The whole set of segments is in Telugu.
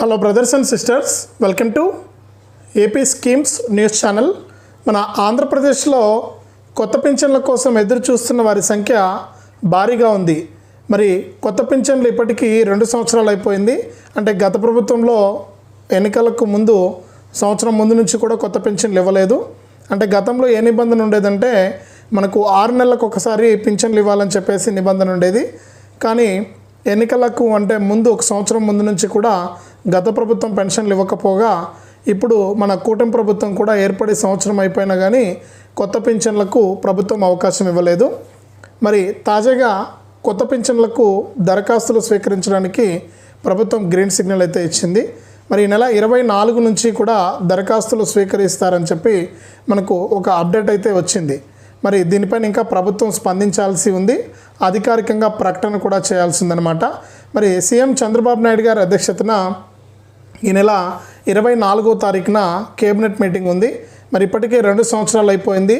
Hello brothers and sisters welcome to AP schemes news channel మన ఆంధ్రప్రదేశ్లో కొత్త పింఛన్ల కోసం ఎదురు చూస్తున్న వారి సంఖ్య భారీగా ఉంది. మరి కొత్త పింఛన్లు ఇప్పటికీ రెండు సంవత్సరాలు అయిపోయింది. అంటే గత ప్రభుత్వంలో ఎన్నికలకు ముందు సంవత్సరం ముందు నుంచి కూడా కొత్త పింఛన్లు ఇవ్వలేదు. అంటే గతంలో ఏ నిబంధన ఉండేదంటే మనకు ఆరు నెలలకు ఒకసారి పింఛన్లు ఇవ్వాలని చెప్పేసి నిబంధన ఉండేది. కానీ ఎన్నికలకు అంటే ముందు ఒక సంవత్సరం ముందు నుంచి కూడా గత ప్రభుత్వం పెన్షన్లు ఇవ్వకపోగా ఇప్పుడు మన కూటమి ప్రభుత్వం కూడా ఏర్పడి సంవత్సరం అయిపోయినా కానీ కొత్త పింఛన్లకు ప్రభుత్వం అవకాశం ఇవ్వలేదు. మరి తాజాగా కొత్త పింఛన్లకు దరఖాస్తులు స్వీకరించడానికి ప్రభుత్వం గ్రీన్ సిగ్నల్ అయితే ఇచ్చింది. మరి ఈ నెల ఇరవై నాలుగు నుంచి కూడా దరఖాస్తులు స్వీకరిస్తారని చెప్పి మనకు ఒక అప్డేట్ అయితే వచ్చింది. మరి దీనిపైన ఇంకా ప్రభుత్వం స్పందించాల్సి ఉంది. అధికారికంగా ప్రకటన కూడా చేయాల్సిందనమాట మరి సీఎం చంద్రబాబు నాయుడు గారి అధ్యక్షతన ఈ నెల ఇరవై నాలుగో తారీఖున కేబినెట్ మీటింగ్ ఉంది. మరి ఇప్పటికే రెండు సంవత్సరాలు అయిపోయింది.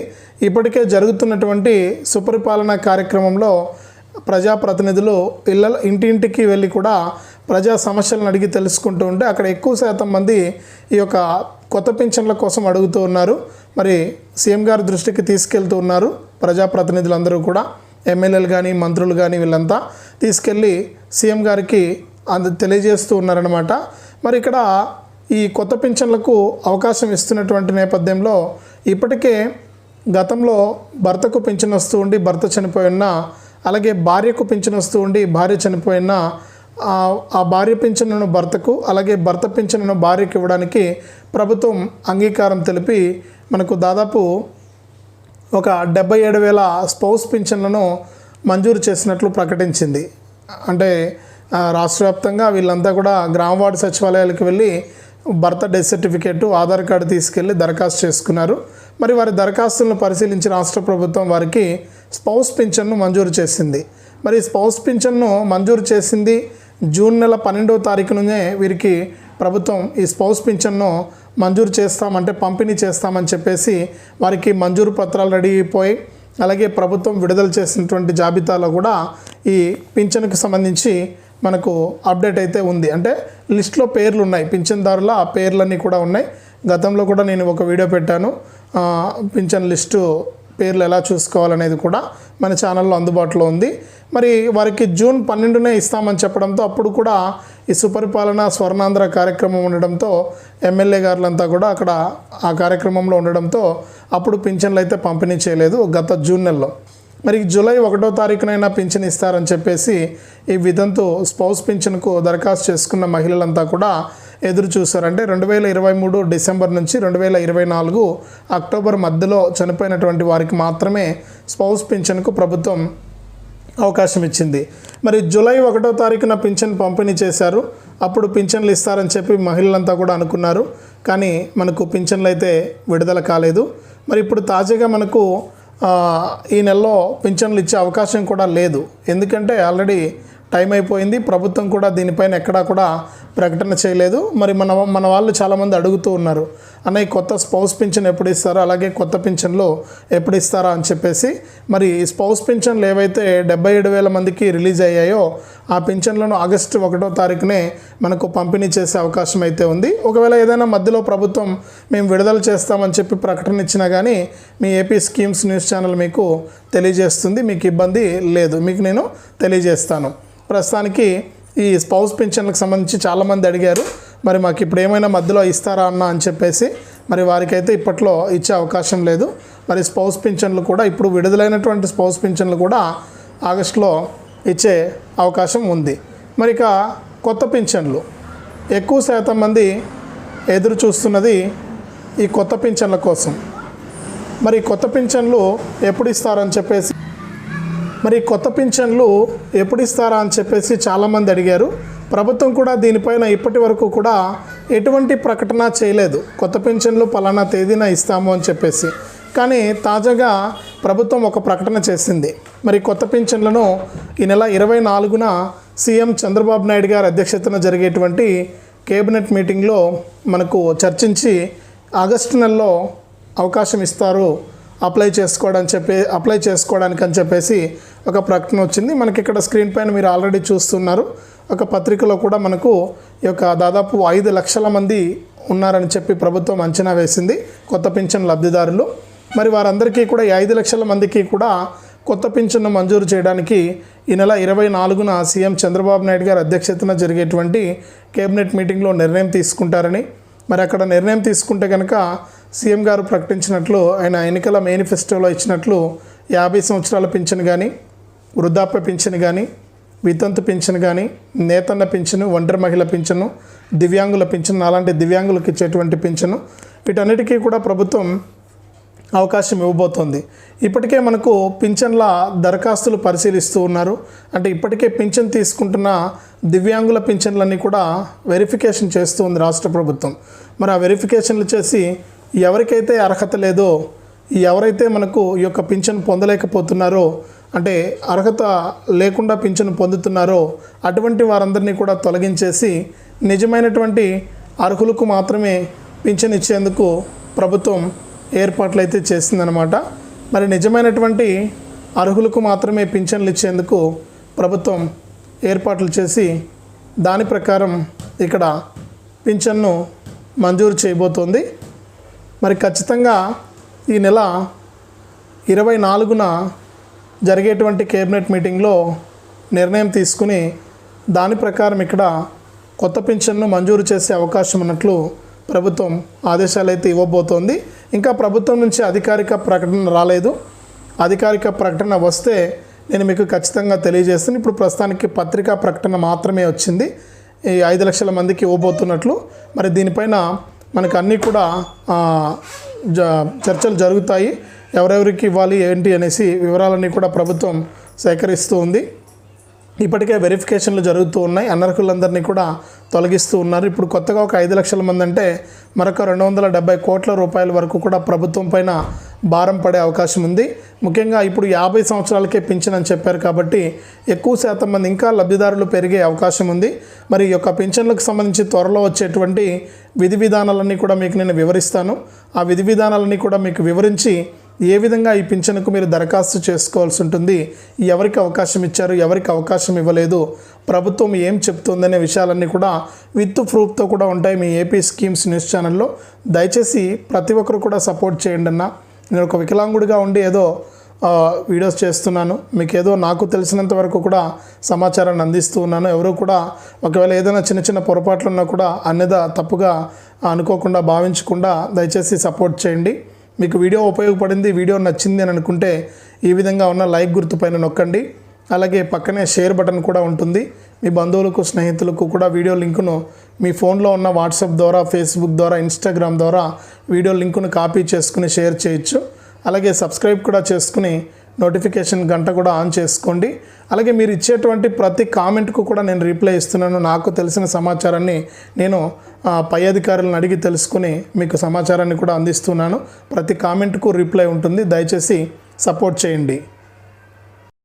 ఇప్పటికే జరుగుతున్నటువంటి సుపరిపాలన కార్యక్రమంలో ప్రజాప్రతినిధులు ఇళ్ళ ఇంటింటికి వెళ్ళి కూడా ప్రజా సమస్యలను అడిగి తెలుసుకుంటూ ఉంటే అక్కడ ఎక్కువ శాతం మంది ఈ యొక్క కొత్త పింఛన్ల కోసం అడుగుతూ ఉన్నారు. మరి సీఎం గారి దృష్టికి తీసుకెళ్తూ ఉన్నారు ప్రజాప్రతినిధులందరూ కూడా. ఎమ్మెల్యేలు కానీ మంత్రులు కానీ వీళ్ళంతా తీసుకెళ్ళి సీఎం గారికి అందు తెలియజేస్తూ ఉన్నారనమాట మరి ఇక్కడ ఈ కొత్త పింఛన్లకు అవకాశం ఇస్తున్నటువంటి నేపథ్యంలో ఇప్పటికే గతంలో భర్తకు పింఛన్ వస్తూ ఉండి భర్త చనిపోయిన అలాగే భార్యకు పింఛన్ వస్తూ ఉండి భార్య చనిపోయిన ఆ- భార్య పింఛన్ను భర్తకు అలాగే భర్త పింఛన్ను భార్యకు ఇవ్వడానికి ప్రభుత్వం అంగీకారం తెలిపి మనకు దాదాపు ఒక డెబ్బై ఏడు వేల స్పౌస్ పింఛన్లను మంజూరు చేసినట్లు ప్రకటించింది. అంటే రాష్ట్ర వ్యాప్తంగా వీళ్ళంతా కూడా గ్రామ వార్డు సచివాలయాలకు వెళ్ళి భర్త డెత్ సర్టిఫికేట్ ఆధార్ కార్డు తీసుకెళ్ళి దరఖాస్తు చేసుకున్నారు. మరి వారి దరఖాస్తులను పరిశీలించి రాష్ట్ర ప్రభుత్వం వారికి స్పౌస్ పింఛన్ను మంజూరు చేసింది. మరి స్పౌస్ పింఛన్ను మంజూరు చేసింది జూన్ నెల పన్నెండవ తారీఖునే వీరికి ప్రభుత్వం ఈ స్పౌస్ పింఛన్ను మంజూరు చేస్తామంటే పంపిణీ చేస్తామని చెప్పేసి వారికి మంజూరు పత్రాలు రెడీ అయిపోయి అలాగే ప్రభుత్వం విడుదల చేసినటువంటి జాబితాలో కూడా ఈ పింఛన్కు సంబంధించి మనకు అప్డేట్ అయితే ఉంది. అంటే లిస్ట్లో పేర్లు ఉన్నాయి. పింఛన్దారుల ఆ పేర్లన్నీ కూడా ఉన్నాయి. గతంలో కూడా నేను ఒక వీడియో పెట్టాను. పింఛన్ లిస్టు పేర్లు ఎలా చూసుకోవాలనేది కూడా మన ఛానల్లో అందుబాటులో ఉంది. మరి వారికి జూన్ పన్నెండునే ఇస్తామని చెప్పడంతో అప్పుడు కూడా ఈ సుపరిపాలన స్వర్ణాంధ్ర కార్యక్రమం ఉండడంతో ఎమ్మెల్యే గారులంతా కూడా అక్కడ ఆ కార్యక్రమంలో ఉండడంతో అప్పుడు పింఛన్లు అయితే పంపిణీ చేయలేదు గత జూన్ నెలలో. మరి జూలై ఒకటో తారీఖునైనా పింఛన్ ఇస్తారని చెప్పేసి ఈ విధంతో స్పౌస్ పింఛన్కు దరఖాస్తు చేసుకున్న మహిళలంతా కూడా ఎదురు చూశారంటే రెండు వేల ఇరవై మూడు డిసెంబర్ నుంచి రెండు వేల ఇరవై నాలుగు అక్టోబర్ మధ్యలో చనిపోయినటువంటి వారికి మాత్రమే స్పౌస్ పింఛన్కు ప్రభుత్వం అవకాశం ఇచ్చింది. మరి జూలై ఒకటో తారీఖున పింఛన్ పంపిణీ చేశారు. అప్పుడు పింఛన్లు ఇస్తారని చెప్పి మహిళలంతా కూడా అనుకున్నారు. కానీ మనకు పింఛన్లు అయితే విడుదల కాలేదు. మరి ఇప్పుడు తాజాగా మనకు ఈ నెలలో పింఛన్లు ఇచ్చే అవకాశం కూడా లేదు. ఎందుకంటే ఆల్రెడీ టైం అయిపోయింది. ప్రభుత్వం కూడా దీనిపైన ఎక్కడా కూడా ప్రకటన చేయలేదు. మరి మన మన వాళ్ళు చాలామంది అడుగుతూ ఉన్నారు. అన్నయ్య కొత్త స్పౌస్ పింఛన్ ఎప్పుడు ఇస్తారో అలాగే కొత్త పింఛన్లు ఎప్పుడు ఇస్తారా అని చెప్పేసి మరి స్పౌస్ పింఛన్లు ఏవైతే డెబ్బై ఏడు వేల మందికి రిలీజ్ అయ్యాయో ఆ పింఛన్లను ఆగస్టు ఒకటో తారీఖునే మనకు పంపిణీ చేసే అవకాశం అయితే ఉంది. ఒకవేళ ఏదైనా మధ్యలో ప్రభుత్వం మేము విడుదల చేస్తామని చెప్పి ప్రకటన ఇచ్చినా కానీ మీ ఏపీ స్కీమ్స్ న్యూస్ ఛానల్ మీకు తెలియజేస్తుంది. మీకు ఇబ్బంది లేదు. మీకు నేను తెలియజేస్తాను. ప్రస్తుతానికి ఈ స్పౌస్ పింఛన్లకు సంబంధించి చాలామంది అడిగారు. మరి మాకు ఇప్పుడు ఏమైనా మధ్యలో ఇస్తారా అన్న అని చెప్పేసి మరి వారికైతే ఇప్పట్లో ఇచ్చే అవకాశం లేదు. మరి స్పౌస్ పింఛన్లు కూడా ఇప్పుడు విడుదలైనటువంటి స్పౌస్ పింఛన్లు కూడా ఆగస్టులో ఇచ్చే అవకాశం ఉంది. మరి ఇక కొత్త పింఛన్లు. ఎక్కువ శాతం మంది ఎదురు చూస్తున్నది ఈ కొత్త పింఛన్ల కోసం. మరి కొత్త పింఛన్లు ఎప్పుడు ఇస్తారని చెప్పేసి మరి కొత్త పింఛన్లు ఎప్పుడు ఇస్తారా అని చెప్పేసి చాలామంది అడిగారు. ప్రభుత్వం కూడా దీనిపైన ఇప్పటి వరకు కూడా ఎటువంటి ప్రకటన చేయలేదు. కొత్త పెన్షన్లు పలానా తేదీన ఇస్తాము అని చెప్పేసి. కానీ తాజాగా ప్రభుత్వం ఒక ప్రకటన చేసింది. మరి కొత్త పెన్షన్లను ఈ నెల ఇరవై నాలుగున సీఎం చంద్రబాబు నాయుడు గారి అధ్యక్షతన జరిగేటువంటి కేబినెట్ మీటింగ్లో మనకు చర్చించి ఆగస్టు నెలలో అవకాశం ఇస్తారు. అప్లై చేసుకోవడానికి చెప్పి అప్లై చేసుకోవడానికి అని చెప్పేసి ఒక ప్రకటన వచ్చింది. మనకి ఇక్కడ స్క్రీన్ పైన మీరు ఆల్రెడీ చూస్తున్నారు. ఒక పత్రికలో కూడా మనకు ఈ యొక్క దాదాపు ఐదు లక్షల మంది ఉన్నారని చెప్పి ప్రభుత్వం అంచనా వేసింది కొత్త పింఛన్ లబ్ధిదారులు. మరి వారందరికీ కూడా ఈ ఐదు లక్షల మందికి కూడా కొత్త పింఛన్ను మంజూరు చేయడానికి ఈ నెల ఇరవై నాలుగున సీఎం చంద్రబాబు నాయుడు గారి అధ్యక్షతన జరిగేటువంటి కేబినెట్ మీటింగ్లో నిర్ణయం తీసుకుంటారని మరి అక్కడ నిర్ణయం తీసుకుంటే కనుక సీఎం గారు ప్రకటించినట్లు ఆయన ఎన్నికల మేనిఫెస్టోలో ఇచ్చినట్లు యాభై సంవత్సరాల పింఛన్ కానీ వృద్ధాప్య పింఛన్ కానీ వితంతు పింఛన్ కానీ నేతన్న పింఛను ఒంటరి మహిళ పింఛను దివ్యాంగుల పింఛను అలాంటి దివ్యాంగులకు ఇచ్చేటువంటి పింఛను వీటన్నిటికీ కూడా ప్రభుత్వం అవకాశం ఇవ్వబోతోంది. ఇప్పటికే మనకు పింఛన్ల దరఖాస్తులు పరిశీలిస్తూ ఉన్నారు. అంటే ఇప్పటికే పింఛన్ తీసుకుంటున్న దివ్యాంగుల పింఛన్లన్నీ కూడా వెరిఫికేషన్ చేస్తూ ఉంది రాష్ట్ర ప్రభుత్వం. మరి ఆ వెరిఫికేషన్లు చేసి ఎవరికైతే అర్హత లేదో ఎవరైతే మనకు ఈ యొక్క పింఛన్ పొందలేకపోతున్నారో అంటే అర్హత లేకుండా పింఛను పొందుతున్నారో అటువంటి వారందరినీ కూడా తొలగించేసి నిజమైనటువంటి అర్హులకు మాత్రమే పింఛను ఇచ్చేందుకు ప్రభుత్వం ఏర్పాట్లు అయితే చేసిందనమాట మరి నిజమైనటువంటి అర్హులకు మాత్రమే పింఛన్లు ఇచ్చేందుకు ప్రభుత్వం ఏర్పాట్లు చేసి దాని ప్రకారం ఇక్కడ పింఛన్ను మంజూరు చేయబోతోంది. మరి ఖచ్చితంగా ఈ నెల ఇరవై నాలుగున జరిగేటువంటి కేబినెట్ మీటింగ్లో నిర్ణయం తీసుకుని దాని ప్రకారం ఇక్కడ కొత్త పింఛన్ను మంజూరు చేసే అవకాశం ఉన్నట్లు ప్రభుత్వం ఆదేశాలు అయితే ఇవ్వబోతోంది. ఇంకా ప్రభుత్వం నుంచి అధికారిక ప్రకటన రాలేదు. అధికారిక ప్రకటన వస్తే నేను మీకు ఖచ్చితంగా తెలియజేస్తాను. ఇప్పుడు ప్రస్తుతానికి పత్రికా ప్రకటన మాత్రమే వచ్చింది. ఈ ఐదు లక్షల మందికి ఇవ్వబోతున్నట్లు. మరి దీనిపైన మనకు అన్నీ కూడా జ చర్చలు జరుగుతాయి. ఎవరెవరికి ఇవ్వాలి ఏంటి అనేసి వివరాలన్నీ కూడా ప్రభుత్వం సేకరిస్తూ ఉంది. ఇప్పటికే వెరిఫికేషన్లు జరుగుతూ ఉన్నాయి. అనర్హులందరినీ కూడా తొలగిస్తూ ఉన్నారు. ఇప్పుడు కొత్తగా ఒక ఐదు లక్షల మంది అంటే మరొక రెండు వందల డెబ్బై కోట్ల రూపాయల వరకు కూడా ప్రభుత్వం పైన భారం పడే అవకాశం ఉంది. ముఖ్యంగా ఇప్పుడు యాభై సంవత్సరాలకే పింఛన్ అని చెప్పారు కాబట్టి ఎక్కువ శాతం మంది ఇంకా లబ్ధిదారులు పెరిగే అవకాశం ఉంది. మరి ఈ యొక్క పింఛన్లకు సంబంధించి త్వరలో వచ్చేటువంటి విధి విధానాలన్నీ కూడా మీకు నేను వివరిస్తాను. ఆ విధి విధానాలన్నీ కూడా మీకు వివరించి ఏ విధంగా ఈ పింఛన్కు మీరు దరఖాస్తు చేసుకోవాల్సి ఉంటుంది? ఎవరికి అవకాశం ఇచ్చారు? ఎవరికి అవకాశం ఇవ్వలేదు? ప్రభుత్వం ఏం చెప్తుందనే విషయాలన్నీ కూడా విత్ ప్రూఫ్తో కూడా ఉంటాయి మీ ఏపీ స్కీమ్స్ న్యూస్ ఛానల్లో. దయచేసి ప్రతి ఒక్కరు కూడా సపోర్ట్ చేయండి అన్న. నేను ఒక వికలాంగుడిగా ఉండి ఏదో వీడియోస్ చేస్తున్నాను. మీకు ఏదో నాకు తెలిసినంత వరకు కూడా సమాచారాన్ని అందిస్తూ ఉన్నాను. ఎవరు కూడా ఒకవేళ ఏదైనా చిన్న చిన్న పొరపాట్లు ఉన్నా కూడా అన్నదా తప్పుగా అనుకోకుండా భావించకుండా దయచేసి సపోర్ట్ చేయండి. మీకు వీడియో ఉపయోగపడింది వీడియో నచ్చింది అని అనుకుంటే ఈ విధంగా ఉన్న లైక్ గుర్తు పైన నొక్కండి. అలాగే పక్కనే షేర్ బటన్ కూడా ఉంటుంది. మీ బంధువులకు స్నేహితులకు కూడా వీడియో లింకును మీ ఫోన్లో ఉన్న వాట్సాప్ ద్వారా ఫేస్బుక్ ద్వారా ఇన్స్టాగ్రామ్ ద్వారా వీడియో లింకును కాపీ చేసుకుని షేర్ చేయొచ్చు. అలాగే సబ్స్క్రైబ్ కూడా చేసుకుని నోటిఫికేషన్ గంట కూడా ఆన్ చేసుకోండి. అలాగే మీరు ఇచ్చేటువంటి ప్రతి కామెంట్కు కూడా నేను రిప్లై ఇస్తున్నాను. నాకు తెలిసిన సమాచారాన్ని నేను ఆ, పై అధికారులను అడిగి తెలుసుకుని మీకు సమాచారాన్ని కూడా అందిస్తున్నాను. ప్రతి కామెంట్కు రిప్లై ఉంటుంది. దయచేసి సపోర్ట్ చేయండి.